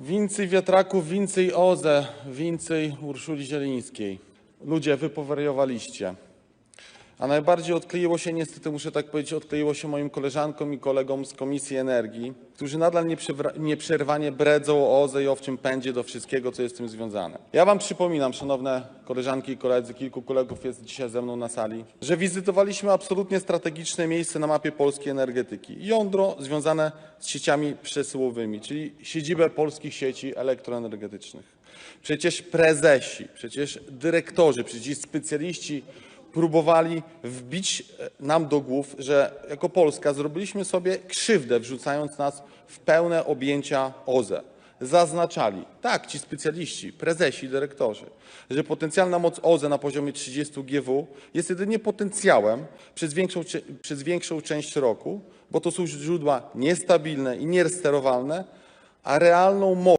Więcej wiatraków, więcej OZE, więcej Urszuli Zielińskiej. Ludzie, wy powariowaliście. A najbardziej odkleiło się, niestety muszę tak powiedzieć, odkleiło się moim koleżankom i kolegom z Komisji Energii, którzy nadal nieprzerwanie bredzą o OZE i owczym pędzie do wszystkiego, co jest z tym związane. Ja wam przypominam, szanowne koleżanki i koledzy, kilku kolegów jest dzisiaj ze mną na sali, że wizytowaliśmy absolutnie strategiczne miejsce na mapie polskiej energetyki. Jądro związane z sieciami przesyłowymi, czyli siedzibę polskich sieci elektroenergetycznych. Przecież prezesi, przecież dyrektorzy, przecież specjaliści próbowali wbić e, nam do głów, że jako Polska zrobiliśmy sobie krzywdę, wrzucając nas w pełne objęcia OZE. Zaznaczali, tak, ci specjaliści, prezesi, dyrektorzy, że potencjalna moc OZE na poziomie 30 GW jest jedynie potencjałem przez większą, przez większą część roku, bo to są źródła niestabilne i niesterowalne, a realną mocą